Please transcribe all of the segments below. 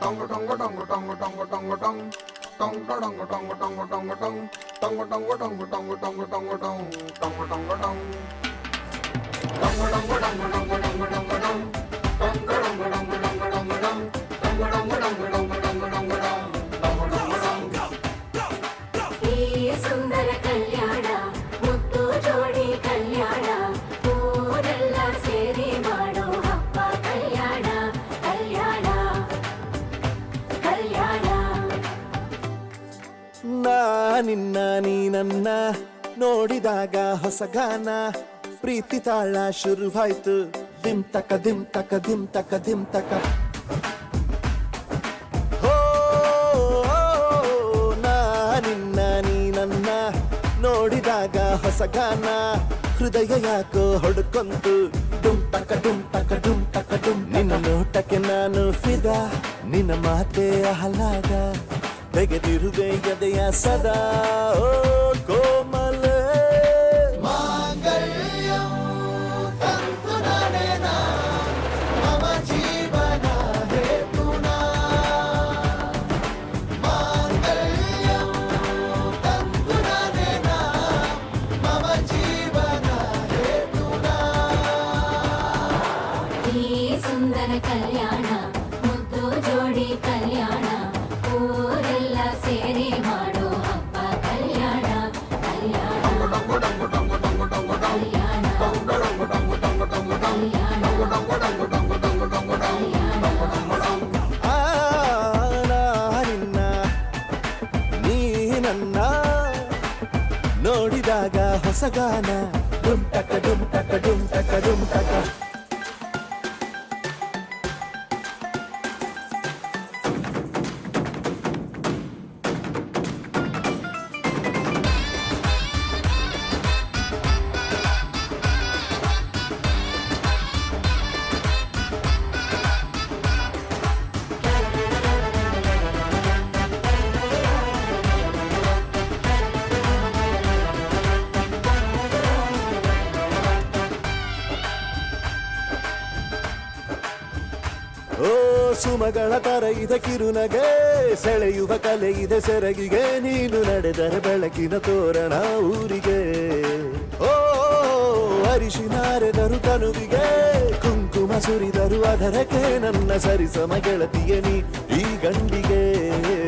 tongo tongo tongo tongo tongo tongo tong tongo tongo tongo tongo tongo tong tongo tongo tongo tongo tongo tongo tong tongo tongo tong tongo tongo tongo tongo tongo tongo tong tongo tongo tongo tongo tongo tongo tongo tongo tongo ನಾ ನಿನ್ನ, ನೀ ನನ್ನ ನೋಡಿದಾಗ ಹೊಸ ಗಾನ. ಪ್ರೀತಿ ತಾಳ ಶುರುವಾಯ್ತು. ದಿಮ್ ತಕ ದಿಮ್ ತಕ ದಿಮ್ ತಕ ದಿಮ್ ತಕ. ಹೋ ನಾ, ನಿನ್ನ, ನೀ ನನ್ನ ನೋಡಿದಾಗ ಹೊಸ ಗಾನ. ಹೃದಯ ಯಾಕೋ ಹೊಡ್ಕೊಂತು. ಡುಮ್ ತಕ ಡುಮ್ ತಕ ಡುಮ್ ತಕ ಡುಮ್ ನಿನ್ನ ನೋಟಕ್ಕೆ ನಾನು ಫಿದ. ನಿನ್ನ ಮಾತೆ ಆಹ್ಲಾದ ತೆಗೆದಿರುವೆ ಎದೆಯ ಸದಾ ಓ ನೋಡಿದಾಗ ಹೊಸ ಗಾನ ಡುಮ್ ಟಕ ಡುಮ್ ಟಕ ಡುಮ್ ಟಕ ಡುಮ್ ಟಕ ಓ ಸುಮಗಳ ತರ ಇದೆ ಕಿರುನಗೆ, ಸೆಳೆಯುವ ಕಲೆ ಇದೆ ಸೆರಗಿಗೆ, ನೀನು ನಡೆದರೆ ಬೆಳಕಿನ ತೋರಣ ಊರಿಗೆ. ಓ, ಅರಿಶಿನಾರೆದರು ತನುವಿಗೆ, ಕುಂಕುಮ ಸುರಿದರು ಅದರಕ್ಕೆ ನನ್ನ ಸರಿಸಮ ಗೆಳತಿಯ ನೀ ಈ ಗಂಡಿಗೆ.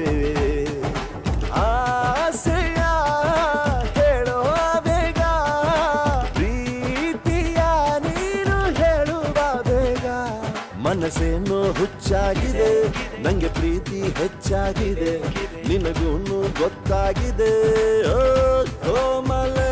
ಮನಸ್ಸೇನೋ ಹುಚ್ಚಾಗಿದೆ? ನಂಗೆ ಪ್ರೀತಿ ಹೆಚ್ಚಾಗಿದೆ. ನಿನಗೂನು ಗೊತ್ತಾಗಿದೆ. ಓ ಕೋಮಲ